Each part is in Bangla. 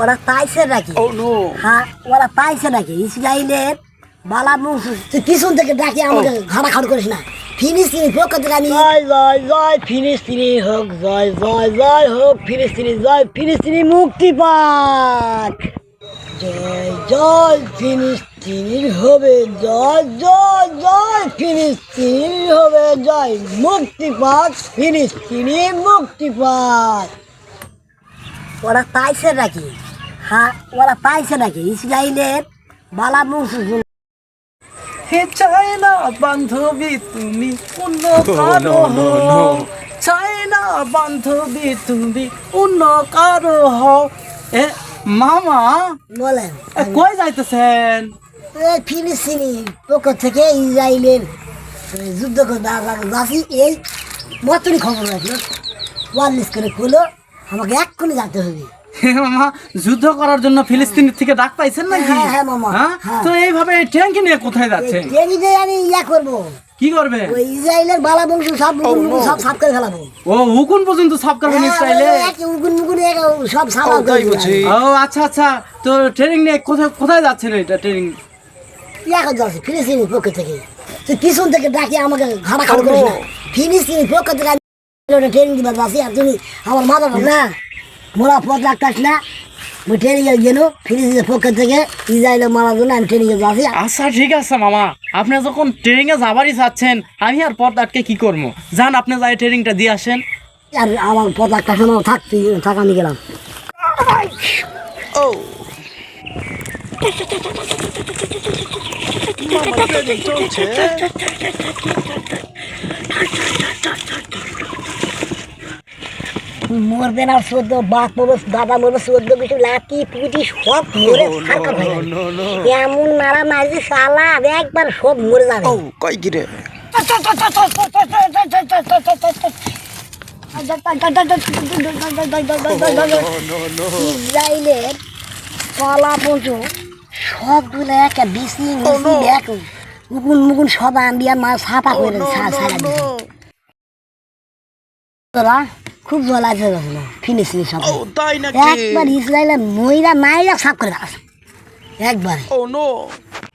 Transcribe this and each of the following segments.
ওরা পাইছে নাকি? Oh হ্যাঁ ওরা পাইছে নাকি? ইসরায়েলের বালা তুই পিছন থেকে ডাকি আমাকে ঘাড়া খাড় করিস না। ফিলিস্তিনি পক্ষ থেকে আমি জয় জয় জয় ফিলিস্তিনি হোক জয় জয় জয় হোক ফিলিস্তিনি জয় ফিলিস্তিনি মুক্তি পাক। জয় জয় ফিলিস্তিনির হবে জয় জয় জয় ফিলিস্তিনির হবে জয় মুক্তি পাক ফিলিস্তিনি মুক্তি পাক ওরা পাইছে নাকি? হ্যাঁ ওরা পাইছে নাকি? ইসরায়েলের বালা মুখ হে চায় না বান্ধবী তুমি অন্য no, কারও হও। no. না বান্ধবী তুমি অন্য কারও হও। মামা? বলেন। কই যাইতেছেন? এই ফিলিস্তিনি পক্ষ থেকে ইসরায়েলের যুদ্ধ করে যাচ্ছি এই মতনই খবর রাখল। ওয়ারলেস করে খুলো আমাকে এক্ষুনি যেতে হবে। মামা যুদ্ধ করার জন্য ফিলিস্তিনের থেকে ডাক পাইছেন নাকি? হ্যাঁ, হ্যাঁ, মামা, হ্যাঁ? তো এইভাবে ট্যাঙ্কি নিয়ে কোথায় যাচ্ছেন? টেরিতে আমি ইয়া করব। কি করবে? ওই ইসরায়েলের বালা বংশ সব মুকুন মুকুন সব সাফ করে ফেলাবো। ও হুকুন পর্যন্ত সাফ করবেন ইসরায়েলে? এক উগুন মুগুন এক সব সাফ ও, ও আচ্ছা আচ্ছা। তো ট্রেনিং নিয়ে কোথায় কোথায় যাচ্ছেন এটা ট্রেনিং? ইয়া যাচ্ছে ফিলিস্তিনির পক্ষ থেকে। তুই পিছন থেকে ডাকি আমাকে ঘাড়া খাড় পক্ষ থেকে ট্রেনিং দিবা যাচ্ছি আর তুমি আমার মাথা না। মোরা পথ রাখতাস না আমি ট্রেনিংয়ে গেল ফিলিস্তিনের পক্ষ থেকে ইসরায়েলে মারার জন্য আমি ট্রেনিংয়ে যাচ্ছি আচ্ছা ঠিক আছে মামা আপনি যখন ট্রেনিং এ যাবারই চাচ্ছেন আমি আর পথ আটকে কি করব যান আপনি যাই ট্রেনিংটা দিয়ে আসেন আর আমার পথ রাখতাস না থাক তুই থাক আমি গেলাম Oh. মামা ট্রেনিং চলছে মরবে না সদ্য বাপ মরবে দাদা মরবে সদ্য কিছু লাঠি পুটি সব মরে হয়ে. এমন মারা মারছি সালা একবার সব মরে যাবে কই গিরে ইসরায়েলের কলা পঞ্চু সবগুলো একটা বিসি মিসি দেখো মুকুন মুকুন সব আম্বিয়া মা ছাপা করে ছা- ছাড়া খুব জল আছে ফিনিশিং সব তাই নাকি একবার ইসরায়েলের ময়রা মাইরা সাফ করে দাস একবারে ও নো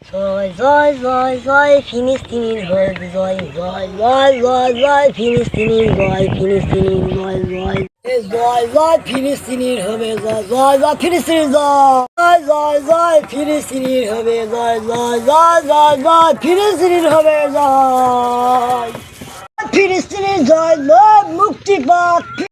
জয় জয় জয় জয় ফিলিস্তিনির জয় জয় জয় জয় জয় জয় ফিলিস্তিনির জয় ফিলিস্তিনির জয় জয় জয় জয় ফিলিস্তিনির হবে জয় জয় জয় ফিলিস্তিনির জয় জয় জয় ফিলিস্তিনির হবে জয় জয় জয় জয় জয় ফিলিস্তিনির হবে জয় ফিলিস্তিনির জয় জয় মুক্তি পাক